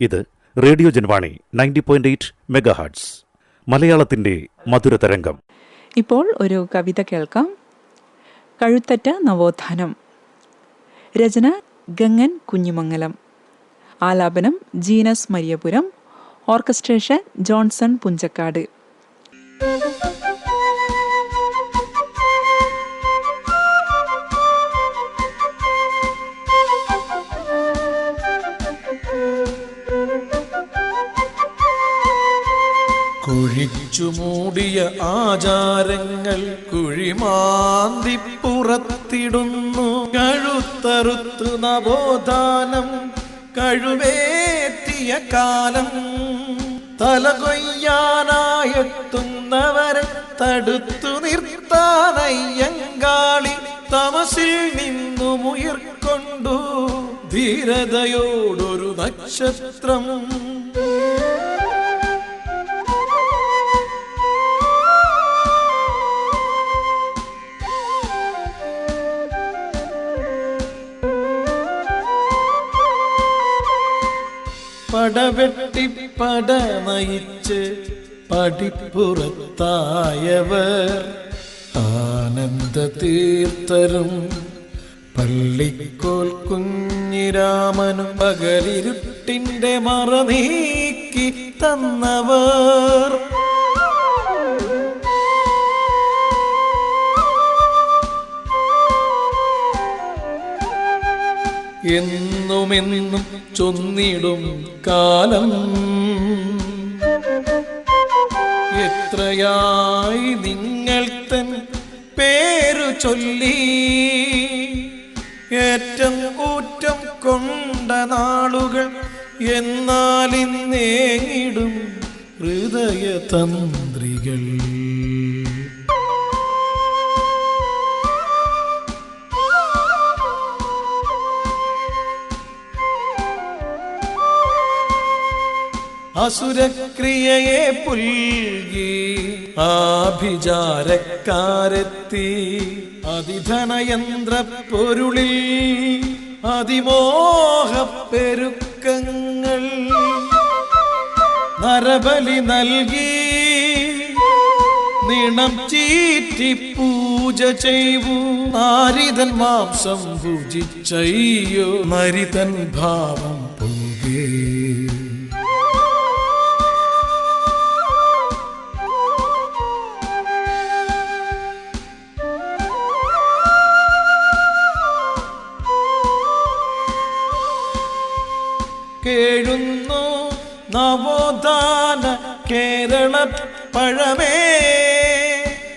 ഇത് radio Janvani ninety point eight megahertz. മലയാളത്തിന്റെ മധുരതരംഗം ഇപ്പോൾ ഒരു കവിത കേൾക്കാം. കഴുത്തറ്റ നവോത്ഥാനം. രചന ഗംഗൻ കുഞ്ഞുമംഗലം. ആലാപനം Jeenas Mariyapuram. Orchestration Johnson Punchakkad. കുഴിച്ചു മൂടിയ ആചാരങ്ങൾ കുഴിമാന്തി പുറത്തിടുന്നു കഴുത്തറുത്തു നവോദാനം കഴുവേറ്റിയ കാലം. തലകൊയ്യാനായെത്തുന്നവരെ തടുത്തു നിർത്താനയ്യങ്കാളി തമസിൽ നിന്നു മുയർക്കൊണ്ടു ധീരതയോടൊരു നക്ഷത്രം. പടവെട്ടി പടിപ്പുറത്തായവർ ആനന്ദ തീർത്ഥരും പള്ളിക്കോൽ കുഞ്ഞിരാമനും പകലിരുട്ടിന്റെ മറ നീക്കി തന്നവർ. എന്നുമെന്നും ചൊന്നിടും കാലം. എത്രയായി നിങ്ങൾ തൻ പേരു ചൊല്ലി ഏറ്റം ഊറ്റം കൊണ്ട നാളുകൾ എന്നാലിന്നേങ്ങിടും ഹൃദയതന്ത്രികൾ. അസുരക്രിയയെ പുൽകി ആഭിചാരക്കാരെത്തി. അതിധനയന്ത്ര പൊരുളിൽ അതിമോഹ പെരുക്കങ്ങൾ നരബലി നൽകി. നിണം ചീറ്റി പൂജ ചെയ്വു. നാരിതൻ മാംസം ഭുജിച്ചയ്യോ നരിതൻ ഭാവം പൊങ്കേ. കേഴുന്നു നവോദാന കേരള പഴമേ.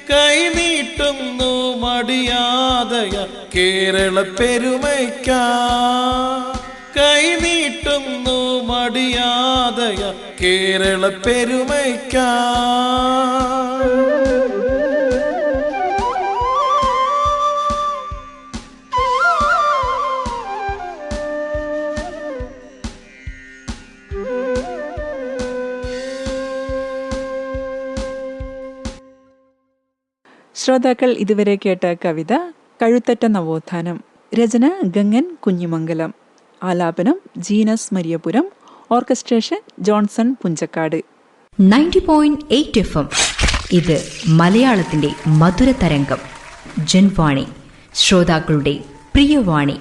കൈനീട്ടുന്നു മടിയാതയ കേരള പെരുമയ്ക്ക. കൈനീട്ടുന്നു മടിയാതയ കേരള പെരുമയ്ക്ക. ശ്രോതാക്കൾ ഇതുവരെ കേട്ട കവിത കഴുത്തറ്റ നവോത്ഥാനം. രചന ഗംഗൻ കുഞ്ഞിമംഗലം. ആലാപനം Jeenas Mariyapuram. Orchestration Johnson Punchakkad. Ninety point eight F M. ഇത് മലയാളത്തിന്റെ മധുര തരംഗം ജൻവാണി. ശ്രോതാക്കളുടെ പ്രിയവാണി.